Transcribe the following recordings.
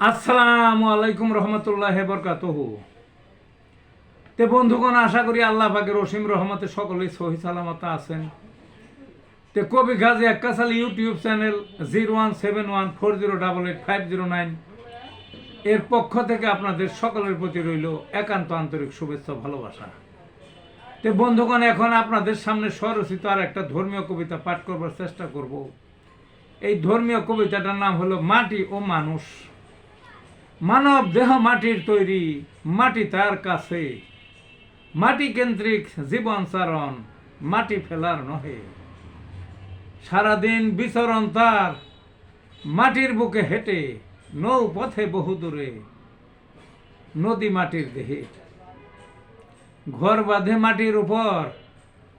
আসসালামু আলাইকুম রহমতুল্লাহ বরকাতহু। তে বন্ধুগণ, আশা করি আল্লাহ পাকের রসিম রহমতে সকলেই সহি সালামত আছেন। তে কবি Gazi এক্কাসাল YouTube channel zero one seven one four zero double eight five zero nine এর পক্ষ থেকে আপনাদের সকলের প্রতি রইল একান্ত আন্তরিক শুভেচ্ছা ভালোবাসা। তে বন্ধুগণ, এখন আপনাদের সামনে স্বরচিত আর একটা ধর্মীয় কবিতা পাঠ করবার চেষ্টা করব। এই ধর্মীয় কবিতাটার নাম হলো মাটি ও মানুষ। মানব দেহ মাটির তৈরি, মাটি তার কাছে। মাটি কেন্দ্রিক জীবনচারণ মাটি ফেলার নহে। সারাদিন বিচরণ তার, মাটির বুকে হেঁটে নৌ পথে বহুদূরে নদী মাটির দেহে। ঘর বাঁধে মাটির উপর,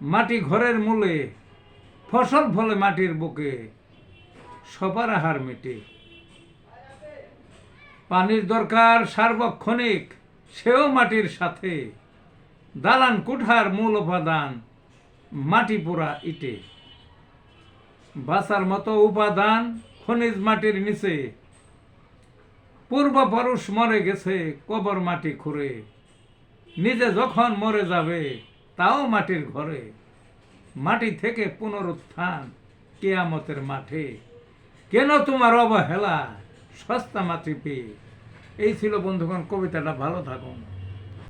মাটি ঘরের মূলে, ফসল ফলে মাটির বুকে। সবার আহার মেটে। পানির দরকার সার্বক্ষণিক, সেও মাটির সাথে। দালান কুঠার মূল উপাদান, মাটি পোড়া ইটে। বাসার মতো উপাদান খনিজ মাটির নিচে। পূর্বপুরুষ মরে গেছে কবর মাটি খুঁড়ে। নিজে যখন মরে যাবে, তাও মাটির ঘরে। মাটি থেকে পুনরুত্থান কেয়ামতের মাঠে। কেন তোমার অবহেলা? সস্তা মাটি পেয়ে এই ছিল বন্ধুগণ কবিতাটা ভালো থাকুন।